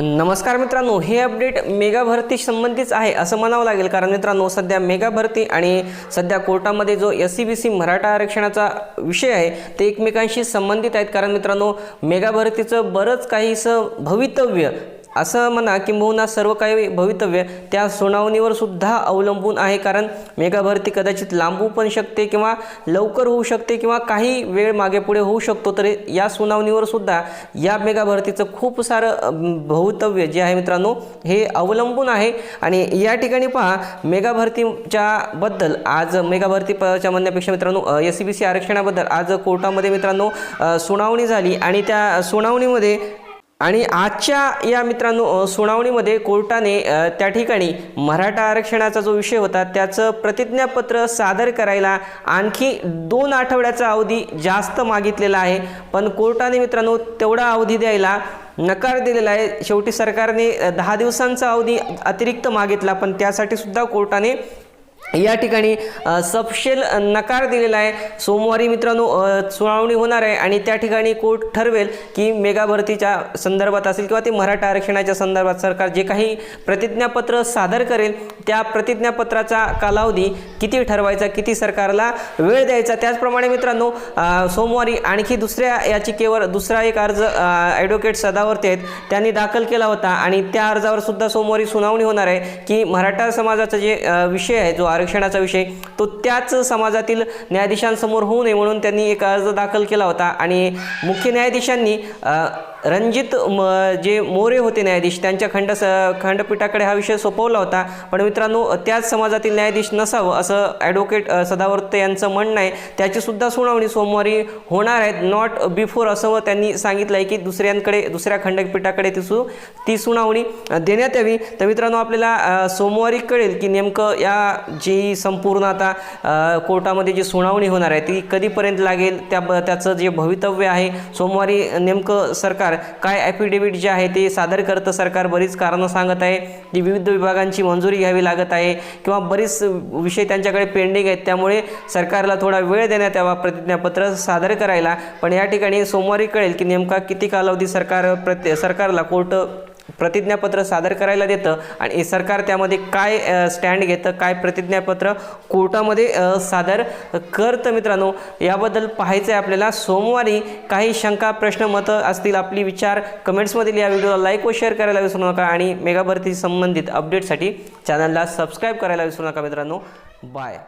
नमस्कार मित्रांनो हे अपडेट मेगा भरती संबंधीच आहे असं म्हणावं लागेल. कारण मित्रांनो सध्या मेगा भरती आणि सध्या कोर्टामध्ये जो S C B C Maratha आरक्षणाचा विषय आहे ते एकमेकांशी संबंधित आहेत. कारण मित्रांनो मेगा भरतीचं बरंच काहीसं भवितव्य असं म्हणा किंबहुना सर्व काही भवितव्य त्या सुनावणीवर सुद्धा अवलंबून आहे. कारण मेघाभरती कदाचित लांबू पण शकते किंवा लवकर होऊ शकते किंवा काही वेळ मागे पुढे होऊ शकतो. तरी या सुनावणीवर सुद्धा या मेघाभरतीचं खूप सारं भवितव्य जे आहे मित्रांनो हे अवलंबून आहे. आणि या ठिकाणी पहा मेगाभरतीच्या बद्दल आज मेगा म्हणण्यापेक्षा मित्रांनो एस सी बी सी आरक्षणाबद्दल आज कोर्टामध्ये मित्रांनो सुनावणी झाली. आणि त्या सुनावणीमध्ये आणि आजच्या या मित्रांनो सुनावणीमध्ये कोर्टाने त्या ठिकाणी मराठा आरक्षणाचा जो विषय होता त्याचं प्रतिज्ञापत्र सादर करायला आणखी दोन आठवड्याचा अवधी जास्त मागितलेला आहे. पण कोर्टाने मित्रांनो तेवढा अवधी द्यायला नकार दिलेला आहे. शेवटी सरकारने दहा दिवसांचा अवधी अतिरिक्त मागितला पण त्यासाठी सुद्धा कोर्टाने या ठिकाणी सपशेल नकार दिलेला आहे. सोमवारी मित्रांनो सुनावणी होणार आहे आणि त्या ठिकाणी कोर्ट ठरवेल की मेगा भरतीच्या संदर्भात असेल किंवा ते मराठा आरक्षणाच्या संदर्भात सरकार जे काही प्रतिज्ञापत्र सादर करेल त्या प्रतिज्ञापत्राचा कालावधी किती ठरवायचा किती सरकारला वेळ द्यायचा त्याचप्रमाणे मित्रांनो सोमवारी आणखी दुसऱ्या याचिकेवर दुसरा एक अर्ज ॲडव्होकेट सदावर्ते आहेत त्यांनी दाखल केला होता आणि त्या अर्जावर सुद्धा सोमवारी सुनावणी होणार आहे की मराठा समाजाचा जे विषय आहे जो आरक्षणाचा विषय तो त्याच समाजातील न्यायाधीशांसमोर होऊ नये म्हणून त्यांनी एक अर्ज दाखल केला होता. आणि मुख्य न्यायाधीशांनी रणजित म जे मोरे होते न्यायाधीश त्यांच्या खंड स खंडपीठाकडे हा विषय सोपवला होता. पण मित्रांनो त्याच समाजातील न्यायाधीश नसावं असं ॲडव्होकेट सदावर्त सदावर्ते यांचं म्हणणं आहे. त्याचीसुद्धा सुनावणी सोमवारी होणार आहेत नॉट बिफोर असं त्यांनी सांगितलं आहे की दुसऱ्यांकडे दुसऱ्या खंडपीठाकडे ती सु ती सुनावणी देण्यात यावी. तर मित्रांनो आपल्याला सोमवारी कळेल की नेमकं या जी संपूर्ण आता कोर्टामध्ये जी सुनावणी होणार आहे ती कधीपर्यंत लागेल त्या ब त्याचं जे भवितव्य आहे सोमवारी नेमकं सरकार काय ॲफिडेव्हिट जे आहे ते सादर करतं सरकार? बरीच कारणं सांगत आहे जी विविध विभागांची मंजुरी घ्यावी लागत आहे किंवा बरीच विषय त्यांच्याकडे पेंडिंग आहेत त्यामुळे सरकारला थोडा वेळ देण्यात यावा प्रतिज्ञापत्र सादर करायला. पण या ठिकाणी सोमवारी कळेल की नेमका किती कालावधी सरकार प्रत्ये सरकारला कोर्ट प्रतिज्ञापत्र सादर करायला देतं आणि सरकार त्यामध्ये काय स्टँड घेतं काय प्रतिज्ञापत्र कोर्टामध्ये सादर करतं मित्रांनो याबद्दल पाहायचं आहे आपल्याला. सोमवारी काही शंका प्रश्न मतं असतील आपली विचार कमेंट्समधील या व्हिडिओला लाईक व शेअर करायला विसरू नका आणि मेगा भरती संबंधित अपडेटसाठी चॅनलला सबस्क्राईब करायला विसरू नका मित्रांनो. बाय